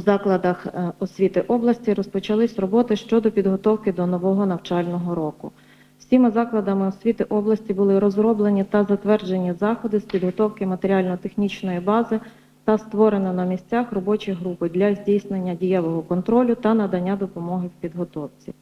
у закладах е, освіти області розпочались роботи щодо підготовки до нового навчального року. Всіма закладами освіти області були розроблені та затверджені заходи з підготовки матеріально-технічної бази та створено на місцях робочі групи для здійснення дієвого контролю та надання допомоги в підготовці.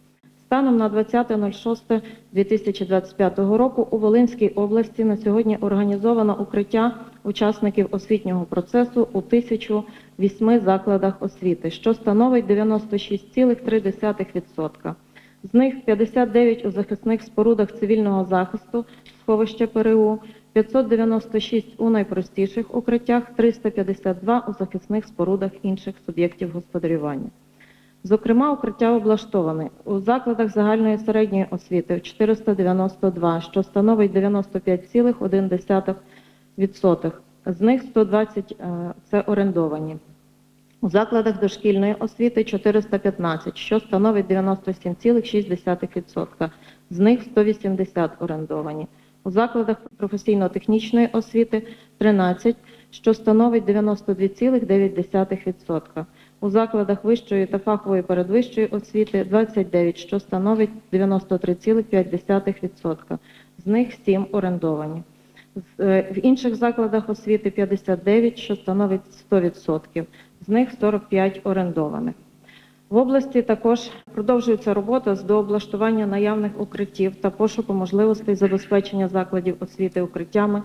Станом на 20.06.2025 року у Волинській області на сьогодні організовано укриття учасників освітнього процесу у 1008 закладах освіти, що становить 96,3%. З них 59 у захисних спорудах цивільного захисту, сховища ПРУ, 596 у найпростіших укриттях, 352 у захисних спорудах інших суб'єктів господарювання. Зокрема, укриття облаштовані у закладах загальної середньої освіти 492, що становить 95,1%. З них 120 е, – це орендовані. У закладах дошкільної освіти 415, що становить 97,6%. З них 180 орендовані. У закладах професійно-технічної освіти 13, що становить 92,9%. У закладах вищої та фахової передвищої освіти 29, що становить 93,5%. З них 7 орендовані. Е, В інших закладах освіти 59, що становить 100%. З них 45 орендованих. В області також продовжується робота з дооблаштування наявних укриттів та пошуку можливостей забезпечення закладів освіти укриттями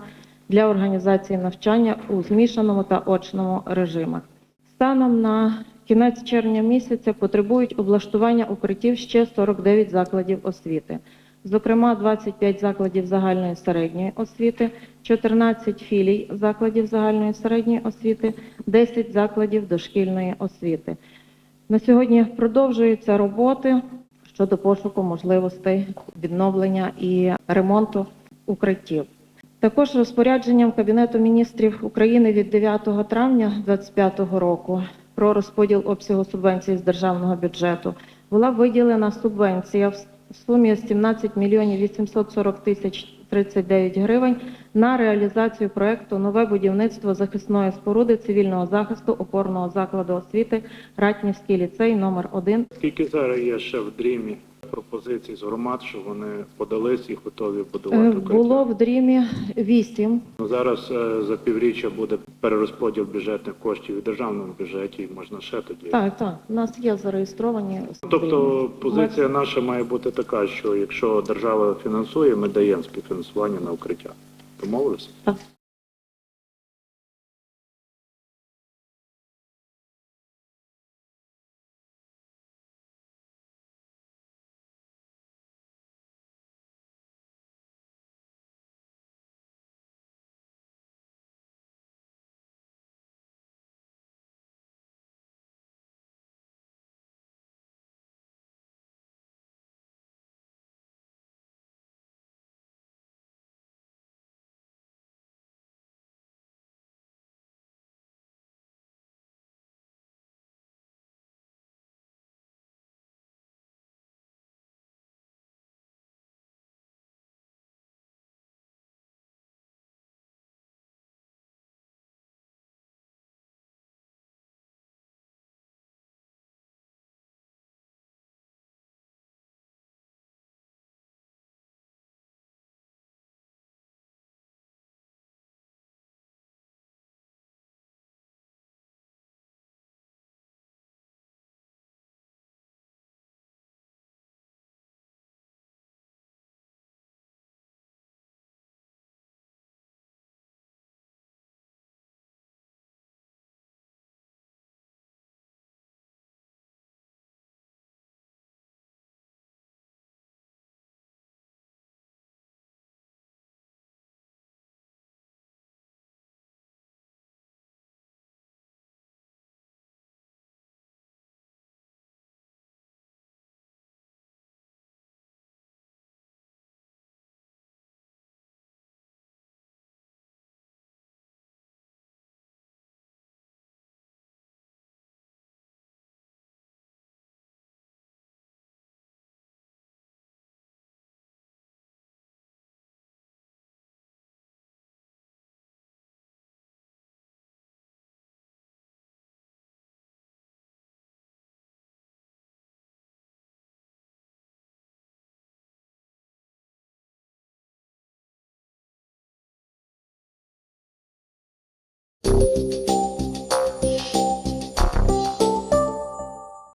для організації навчання у змішаному та очному режимах. Станом на кінець червня місяця потребують облаштування укриттів ще 49 закладів освіти. Зокрема, 25 закладів загальної середньої освіти, 14 філій закладів загальної середньої освіти, 10 закладів дошкільної освіти. На сьогодні продовжуються роботи щодо пошуку можливостей відновлення і ремонту укриттів. Також розпорядженням Кабінету міністрів України від 9 травня 2025 року про розподіл обсягу субвенцій з державного бюджету була виділена субвенція в сумі 17 мільйонів 840 тисяч 39 гривень на реалізацію проекту Нове будівництво захисної споруди цивільного захисту опорного закладу освіти Ратнівський ліцей номер 1 Скільки зараз є ще в дрімі пропозицій з громад, що вони подались і готові Е, будувати укриття? Було в Дрімі 8 Ну, Зараз е, за півріччя буде перерозподіл бюджетних коштів у державному бюджеті, і можна ще тоді. Так, так, у нас є зареєстровані. Тобто позиція наша має бути така, що якщо держава фінансує, ми даємо співфінансування на укриття. Домовилися? Так.